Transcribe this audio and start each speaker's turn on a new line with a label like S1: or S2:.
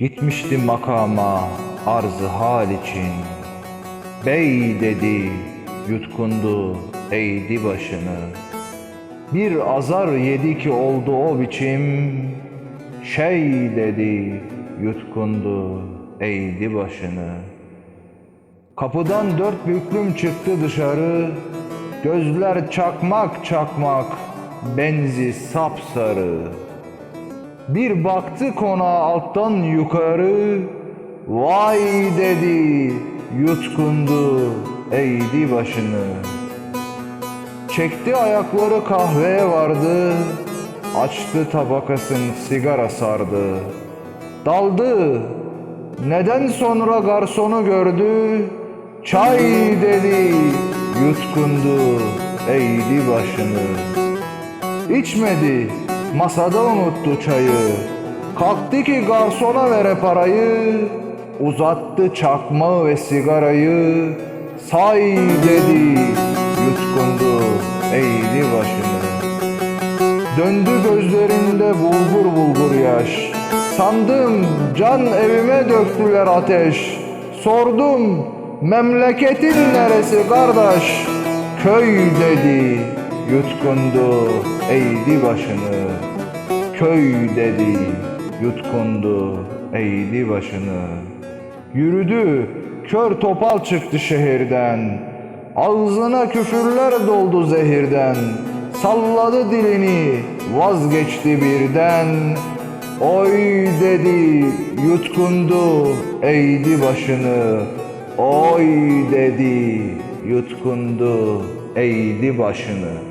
S1: Gitmişti makama arzı hal için. Bey dedi yutkundu eğdi başını. Bir azar yedi ki oldu o biçim. Şey dedi yutkundu eğdi başını. Kapıdan dört büklüm çıktı dışarı. Gözler çakmak çakmak benzi sapsarı bir baktı konağa alttan yukarı. Vay dedi yutkundu eğdi başını. Çekti ayakları kahveye vardı. Açtı tabakasın sigara sardı. Daldı. Neden sonra garsonu gördü? Çay dedi yutkundu eğdi başını. İçmedi, masada unuttu çayı. Kalktı ki garsona vere parayı. Uzattı çakmağı ve sigarayı. Say dedi, yutkundu, eğdi başını. Döndü gözlerinde bulgur bulgur yaş. Sandım can evime döktüler ateş. Sordum memleketin neresi kardeş? Köy dedi yutkundu eğdi başını. Köy dedi yutkundu eğdi başını. Yürüdü kör topal çıktı şehirden. Ağzına küfürler doldu zehirden. Salladı dilini vazgeçti birden. Oy dedi yutkundu eğdi başını. Oy dedi yutkundu eğdi başını.